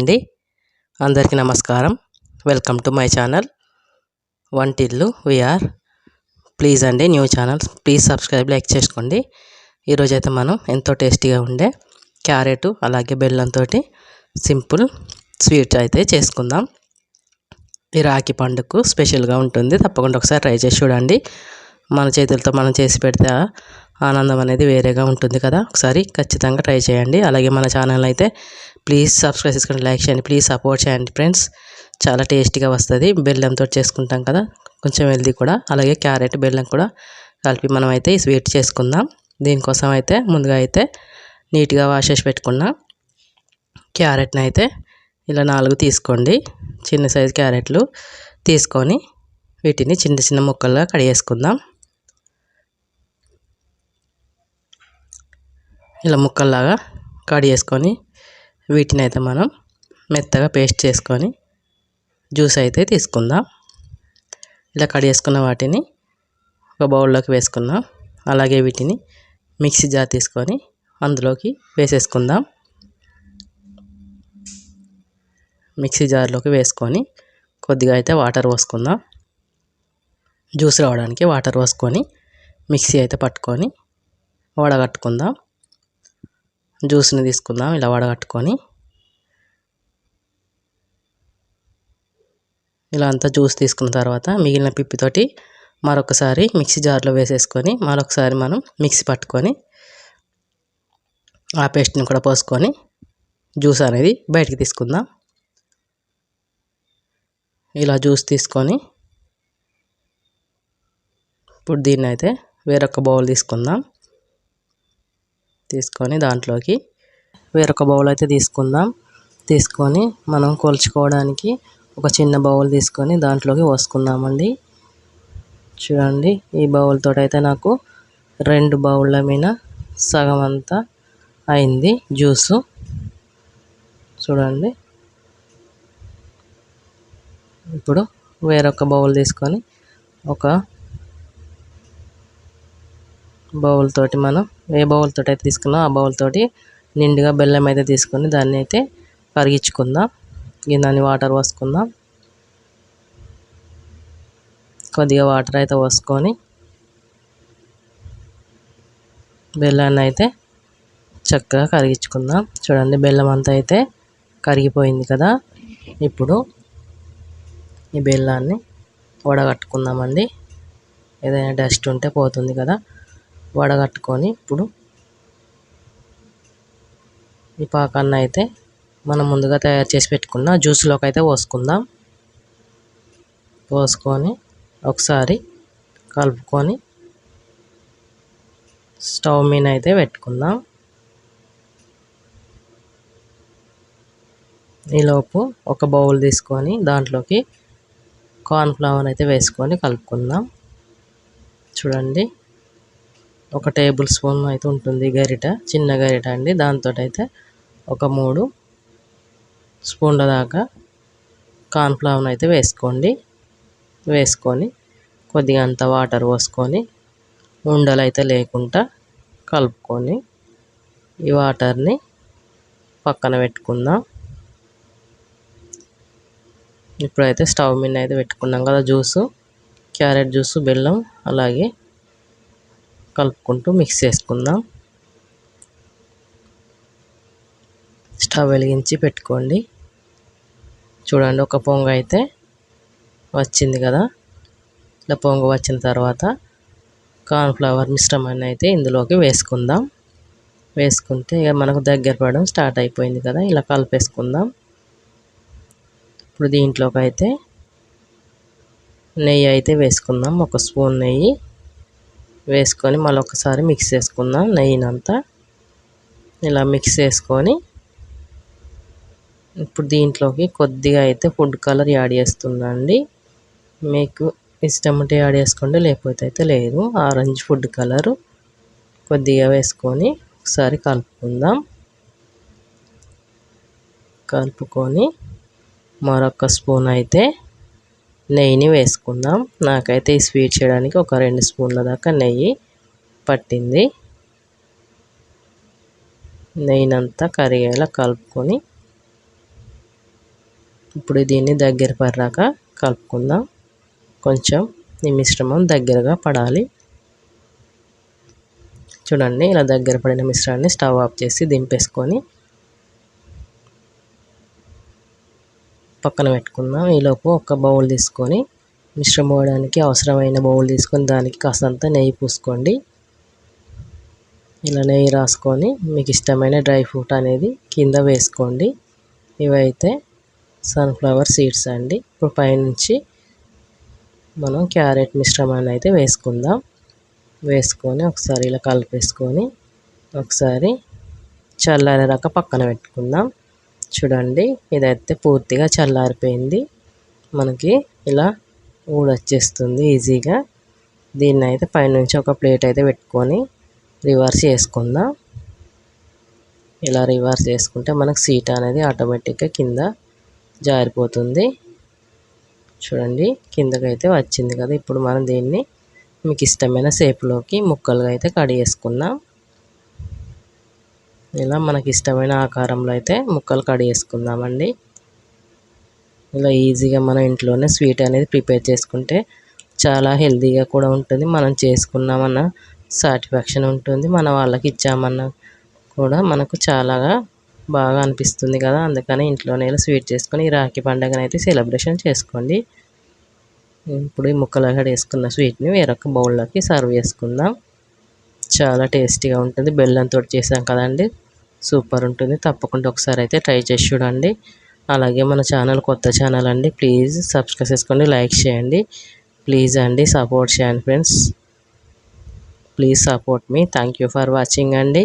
అండి. అందరికీ నమస్కారం. వెల్కమ్ టు మై ఛానల్ వంటిల్లు వీఆర్. ప్లీజ్ అండి new channel. Please subscribe like చేసుకోండి. ఈరోజైతే మనం ఎంతో టేస్టీగా ఉండే క్యారెట్ అలాగే బెల్లంతో సింపుల్ స్వీట్ అయితే చేసుకుందాం. ఈ రాఖీ పండుగకు స్పెషల్గా ఉంటుంది. తప్పకుండా ఒకసారి ట్రై చేసి చూడండి. మన చేతులతో మనం చేసి పెడితే ఆనందం అనేది వేరేగా ఉంటుంది కదా. ఒకసారి ఖచ్చితంగా ట్రై చేయండి. అలాగే మన ఛానల్ అయితే ప్లీజ్ సబ్స్క్రైబ్ చేసుకోండి లైక్ చేయండి. ప్లీజ్ సపోర్ట్ చేయండి ఫ్రెండ్స్ చాలా టేస్టీగా వస్తుంది. బెల్లంతో చేసుకుంటాం కదా. కొంచెం హెల్దీ కూడా. అలాగే క్యారెట్ బెల్లం కూడా కలిపి మనం అయితే స్వీట్ చేసుకుందాం. దీనికోసం అయితే ముందుగా అయితే నీట్గా వాష్ చేసి పెట్టుకున్న క్యారెట్ని అయితే ఇలా నాలుగు తీసుకోండి. చిన్న సైజు క్యారెట్లు తీసుకొని వీటిని చిన్న చిన్న ముక్కలుగా కడిగేసుకుందాం ఇలా ముక్కల్లాగా కడిగేసుకొని వీటిని అయితే మనం మెత్తగా పేస్ట్ చేసుకొని జ్యూస్ అయితే తీసుకుందాం. ఇలా కడిగేసుకున్న వాటిని ఒక బౌల్లోకి వేసుకుందాం. అలాగే వీటిని మిక్సీ జార్ తీసుకొని అందులోకి వేసేసుకుందాం. మిక్సీ జార్లోకి వేసుకొని కొద్దిగా అయితే వాటర్ పోసుకుందాం. జ్యూస్ రావడానికి వాటర్ పోసుకొని మిక్సీ అయితే పట్టుకొని వడగట్టుకుందాం. జ్యూస్ని తీసుకుందాం ఇలా వడగట్టుకొని. ఇలా అంతా జ్యూస్ తీసుకున్న తర్వాత మిగిలిన పిప్పితోటి మరొకసారి మిక్సీ జార్లో వేసేసుకొని మరొకసారి మనం మిక్సీ పట్టుకొని ఆ పేస్ట్ని కూడా పోసుకొని జ్యూస్ అనేది బయటికి తీసుకుందాం. ఇలా జ్యూస్ తీసుకొని ఇప్పుడు దీన్ని అయితే వేరొక బౌల్ తీసుకుందాం. తీసుకొని దాంట్లోకి వేరొక బౌల్ అయితే తీసుకుందాం. తీసుకొని మనం కొలుచుకోవడానికి ఒక చిన్న బౌల్ తీసుకొని దాంట్లోకి పోసుకుందామండి. చూడండి ఈ బౌల్తో అయితే నాకు రెండు బౌళ్ళ మీద సగం అంతా అయింది జ్యూసు. చూడండి. ఇప్పుడు వేరొక బౌల్ తీసుకొని ఒక బౌల్ తోటి మనం ఏ బౌల్ తోటి అయితే తీసుకున్నాం ఆ బౌల్ తోటి నిండుగా బెల్లం అయితే తీసుకొని దాన్ని అయితే కరిగించుకుందాం. గిన్నెని వాటర్ పోసుకుందాం. కొద్దిగా వాటర్ అయితే పోసుకొని బెల్లాన్ని అయితే చక్కగా కరిగించుకుందాం. చూడండి బెల్లం అంతా అయితే కరిగిపోయింది కదా. ఇప్పుడు ఈ బెల్లాన్ని వడగట్టుకుందామండి. ఏదైనా డస్ట్ ఉంటే పోతుంది కదా. వడగట్టుకొని ఇప్పుడు ఈ పాకాన్ని అయితే మనం ముందుగా తయారు చేసి పెట్టుకున్న జ్యూస్లోకి అయితే పోసుకుందాం. పోసుకొని ఒకసారి కలుపుకొని స్టవ్ మీద అయితే పెట్టుకుందాం. ఈలోపు ఒక బౌల్ తీసుకొని దాంట్లోకి కార్న్ఫ్లవర్ అయితే వేసుకొని కలుపుకుందాం. చూడండి. ఒక టేబుల్ స్పూన్ అయితే ఉంటుంది గరిట చిన్న గరిట అండి. దాంతో అయితే ఒక మూడు స్పూన్ల దాకా కార్న్ఫ్లవర్ని అయితే వేసుకోండి. వేసుకొని కొద్దిగా అంత వాటర్ పోసుకొని ఉండలు అయితే లేకుండా కలుపుకొని ఈ వాటర్ని పక్కన పెట్టుకుందాం. ఇప్పుడైతే స్టవ్ మీద అయితే పెట్టుకున్నాం కదా జ్యూసు క్యారెట్ జ్యూసు బెల్లం అలాగే కలుపుకుంటూ మిక్స్ చేసుకుందాం. స్టవ్ వెలిగించి పెట్టుకోండి. చూడండి ఒక పొంగ అయితే వచ్చింది కదా. ఇలా పొంగ వచ్చిన తర్వాత కార్న్ఫ్లవర్ మిశ్రమాన్ని అయితే ఇందులోకి వేసుకుందాం. వేసుకుంటే ఇక మనకు దగ్గర పడడం స్టార్ట్ అయిపోయింది కదా. ఇలా కలిపేసుకుందాం. ఇప్పుడు దీంట్లోకి అయితే నెయ్యి అయితే వేసుకుందాం. ఒక స్పూన్ నెయ్యి. వేసుకొని మళ్ళీ ఒకసారి మిక్స్ చేసుకుందాం నెయ్యినంతా. ఇలా మిక్స్ చేసుకొని ఇప్పుడు దీంట్లోకి కొద్దిగా అయితే ఫుడ్ కలర్ యాడ్ చేస్తుందండి. మీకు ఇష్టం ఉంటే యాడ్ చేసుకోండి లేకపోతే అయితే లేదు. ఆరెంజ్ ఫుడ్ కలరు కొద్దిగా వేసుకొని ఒకసారి కలుపుకుందాం. కలుపుకొని మరొక స్పూన్ అయితే నెయ్యిని వేసుకుందాం. నాకైతే ఈ స్వీట్ చేయడానికి ఒక రెండు స్పూన్ల దాకా నెయ్యి పట్టింది. నెయ్యినంతా కరిగేలా కలుపుకొని ఇప్పుడు దీన్ని దగ్గర పడ్డాక కలుపుకుందాం. కొంచెం ఈ మిశ్రమం దగ్గరగా పడాలి. చూడండి ఇలా దగ్గర పడిన మిశ్రాన్ని స్టవ్ ఆఫ్ చేసి దింపేసుకొని పక్కన పెట్టుకుందాం. ఈలోపు ఒక బౌల్ తీసుకొని మిశ్రమం వేయడానికి అవసరమైన బౌల్ తీసుకొని దానికి కాస్తంత నెయ్యి పూసుకోండి. ఇలా నెయ్యి రాసుకొని మీకు ఇష్టమైన డ్రై ఫ్రూట్ అనేది కింద వేసుకోండి. ఇవైతే సన్ఫ్లవర్ సీడ్స్ అండి. ఇప్పుడు పైనుంచి మనం క్యారెట్ మిశ్రమాన్ని అయితే వేసుకుందాం. వేసుకొని ఒకసారి ఇలా కలిపేసుకొని ఒకసారి చల్లారేదాకా పక్కన పెట్టుకుందాం. చూడండి ఇదైతే పూర్తిగా చల్లారిపోయింది. మనకి ఇలా ఊడొచ్చేస్తుంది ఈజీగా. దీన్ని అయితే పైనుంచి ఒక ప్లేట్ అయితే పెట్టుకొని రివర్స్ చేసుకుందాం. ఇలా రివర్స్ చేసుకుంటే మనకు సీట్ అనేది ఆటోమేటిక్గా కింద జారిపోతుంది. చూడండి కిందకైతే వచ్చింది కదా. ఇప్పుడు మనం దీన్ని మీకు ఇష్టమైన షేప్లోకి ముక్కలుగా అయితే కట్ చేసుకుందాం. ఇలా మనకి ఇష్టమైన ఆకారంలో అయితే ముక్కలు కట్ చేసుకుందామండి. ఇలా ఈజీగా మనం ఇంట్లోనే స్వీట్ అనేది ప్రిపేర్ చేసుకుంటే చాలా హెల్తీగా కూడా ఉంటుంది. మనం చేసుకున్నామన్న సాటిస్ఫాక్షన్ ఉంటుంది. మన వాళ్ళకి ఇచ్చామన్న కూడా మనకు చాలాగా బాగా అనిపిస్తుంది కదా. అందుకని ఇంట్లోనే స్వీట్ చేసుకొని ఈ రాఖీ పండుగను అయితే సెలబ్రేషన్ చేసుకోండి. ఇప్పుడు ఈ ముక్కలు అక్కడ వేసుకున్న స్వీట్ని వేరొక బౌల్లోకి సర్వ్ చేసుకుందాం. చాలా టేస్టీగా ఉంటుంది. బెల్లంతో చేసాం కదండి. సూపర్ ఉంటుంది. తప్పకుండా ఒకసారి అయితే ట్రై చేసి చూడండి. అలాగే మన ఛానల్ కొత్త ఛానల్ అండి ప్లీజ్ సబ్స్క్రైబ్ చేసుకోండి లైక్ చేయండి. ప్లీజ్ అండి సపోర్ట్ చేయండి ఫ్రెండ్స్. ప్లీజ్ సపోర్ట్ మీ. థ్యాంక్ యూ ఫర్ వాచింగ్ అండి.